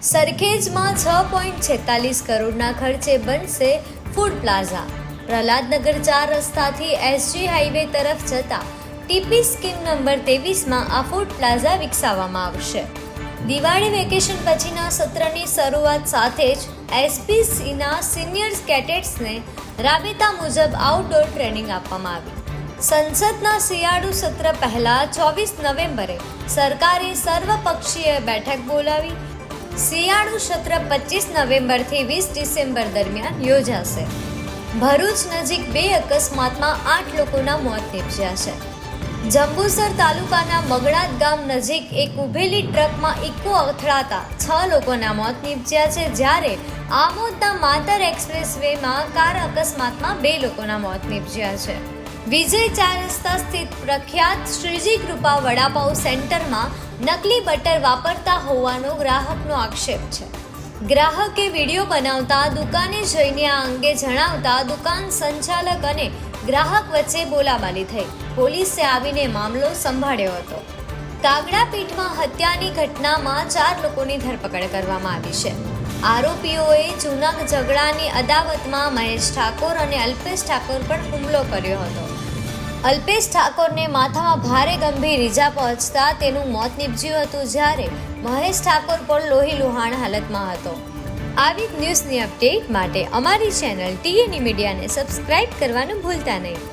સરખેજમાં છ પોઈન્ટ છેતાલીસ કરોડના ખર્ચે બનશે ફૂડ પ્લાઝા. પ્રહલાદનગર ચાર રસ્તાથી એસજી હાઈવે તરફ જતા ટીપી સ્કીમ નંબર તેવીસમાં આ ફૂડ પ્લાઝા વિકસાવવામાં આવશે. દિવાળી વેકેશન પછીના સત્રની શરૂઆત સાથે જ એસપીસીના સિનિયર કેડેટ્સને રાબેતા મુજબ આઉટડોર ટ્રેનિંગ આપવામાં આવી. સંસદના શિયાળુ સત્ર પહેલા ચોવીસ નવેમ્બરે સરકારે સર્વપક્ષીય બેઠક બોલાવી શિયાળુ સત્ર પચીસ નવેમ્બરથી વીસ ડિસેમ્બર દરમિયાન યોજાશે. ભરૂચ નજીક બે અકસ્માતમાં આઠ લોકોના મોત નીપજ્યા છે. જંબુસર તાલુકાના મગડાત ગામ નજીક એક ઊભેલી ટ્રકમાં ઇકો અથડાતા છ લોકોના મોત નીપજ્યા છે જ્યારે આમોદના માતર એક્સપ્રેસ વેમાં કાર અકસ્માતમાં બે લોકોના મોત નીપજ્યા છે. વિજય ચાર રસ્તા સ્થિત પ્રખ્યાત શ્રીજી કૃપા વડાપાઉ સેન્ટરમાં નકલી બટર વાપરતા હોવાનો ગ્રાહકનો આક્ષેપ છે. ગ્રાહકે વીડિયો બનાવતા, દુકાને જઈને આ અંગે જણાવતા દુકાન સંચાલક અને ગ્રાહક વચ્ચે બોલાબાલી થઈ. પોલીસે આવીને મામલો સંભાળ્યો હતો. કાગડાપીઠમાં હત્યાની ઘટનામાં ચાર લોકોની ધરપકડ કરવામાં આવી છે. આરોપીઓએ જૂના ઝઘડાની અદાવતમાં મહેશ ઠાકોર અને અલ્પેશ ઠાકોર પર હુમલો કર્યો હતો. અલ્પેશ ઠાકોરને માથામાં ભારે ગંભીર ઈજા પહોંચતા તેનું મોત નીપજ્યું હતું જ્યારે મહેશ ઠાકોર પણ લોહી લુહાણ હાલતમાં હતો. આવી જ ન્યૂઝની અપડેટ માટે અમારી ચેનલ ટીએની મીડિયાને સબસ્ક્રાઇબ કરવાનું ભૂલતા નહીં.